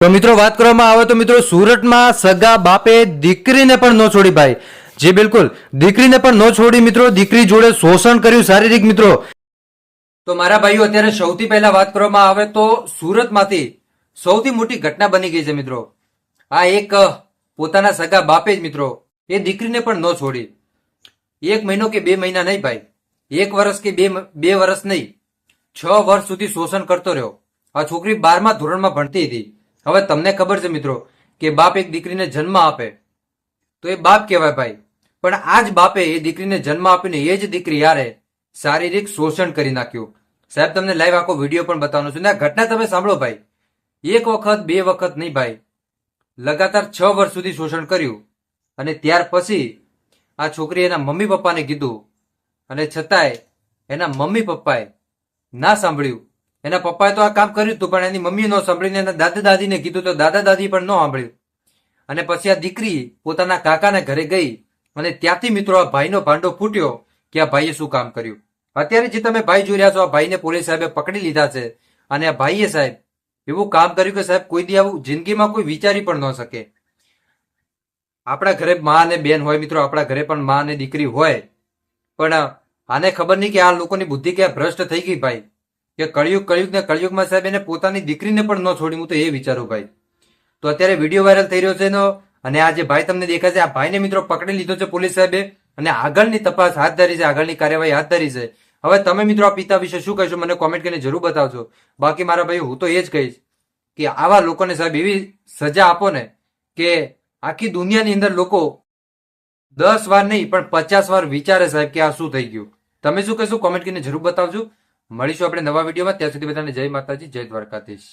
તો મિત્રો વાત કરવામાં આવે તો મિત્રો સુરતમાં સગા બાપે દીકરીને પણ ન છોડી ભાઈ. જી બિલકુલ, દીકરીને પણ ન છોડી મિત્રો, દીકરી જોડે શોષણ કર્યું શારીરિક મિત્રો. તો મારા ભાઈઓ, અત્યારે સૌથી પહેલા વાત કરવામાં આવે તો સુરતમાંથી સૌથી મોટી ઘટના બની ગઈ છે મિત્રો. આ એક પોતાના સગા બાપે જ મિત્રો, એ દીકરીને પણ ન છોડી. એક મહિનો કે બે મહિના નહીં ભાઈ. એક વર્ષ કે બે બે વર્ષ નહીં. છ વર્ષ સુધી શોષણ કરતો રહ્યો. આ છોકરી બારમા ધોરણમાં ભણતી હતી. હવે તમને ખબર છે મિત્રો કે બાપ એક દીકરીને જન્મ આપે. તો એ બાપ કહેવાય ભાઈ. પણ આ જ બાપે એ દીકરીને જન્મ આપીને એ જ દીકરી યારે શારીરિક શોષણ કરી નાખ્યું. સાહેબ, તમને લાઈવ આખો વીડિયો પણ બતાવવાનો છું. ને આ ઘટના તમે સાંભળો ભાઈ. એક વખત, બે વખત નહીં ભાઈ. લગાતાર છ વર્ષ સુધી શોષણ કર્યું. અને ત્યાર પછી આ છોકરી એના મમ્મી પપ્પાને કીધું. અને છતાંય એના મમ્મી પપ્પાએ ના સાંભળ્યું. એના પપ્પાએ તો આ કામ કર્યું હતું, પણ એની મમ્મી ન સાંભળીને એના દાદા દાદીને કીધું તો દાદા દાદી પણ ન સાંભળ્યું. અને પછી આ દીકરી પોતાના કાકાના ઘરે ગઈ અને ત્યાંથી મિત્રો આ ભાઈનો ભાંડો ફૂટ્યો કે આ ભાઈએ શું કામ કર્યું. અત્યારે જે તમે ભાઈ જોઈ રહ્યા છો, આ ભાઈને પોલીસ સાહેબે પકડી લીધા છે અને આ ભાઈએ સાહેબ એવું કામ કર્યું કે સાહેબ કોઈ દી આવું જિંદગીમાં કોઈ વિચારી પણ ન શકે. આપણા ઘરે મા અને બેન હોય મિત્રો, આપણા ઘરે પણ મા અને દીકરી હોય. પણ આને ખબર નહીં કે આ લોકોની બુદ્ધિ ક્યાં ભ્રષ્ટ થઈ ગઈ ભાઈ. કે કળિયુગ કળિયુગ ને કળિયુગમાં સાહેબ એને પોતાની દીકરીને પણ ન છોડી હું તો એ વિચારું ભાઈ. તો અત્યારે વીડિયો વાયરલ થઈ રહ્યો છે એનો, અને આ જે ભાઈ તમને દેખાય છે, આ ભાઈને મિત્રો પકડી લીધો છે પોલીસ સાહેબે, અને આગળની તપાસ હાથ ધરી છે, આગળની કાર્યવાહી હાથ ધરી છે. હવે તમે મિત્રો આ પિતા વિશે શું કહેશો, મને કોમેન્ટ કરીને જરૂર બતાવજો. બાકી મારા ભાઈ, હું તો એ જ કહીશ કે આવા લોકોને સાહેબ એવી સજા આપો ને કે આખી દુનિયાની અંદર લોકો દસ વાર નહીં, પણ પચાસ વાર વિચારે સાહેબ કે આ શું થઈ ગયું. તમે શું કહેશો કોમેન્ટ કરીને જરૂર બતાવજો. મળીશું આપણે નવા વિડીયોમાં. ત્યાં સુધી બધાને જય માતાજી જય દ્વારકાધીશ.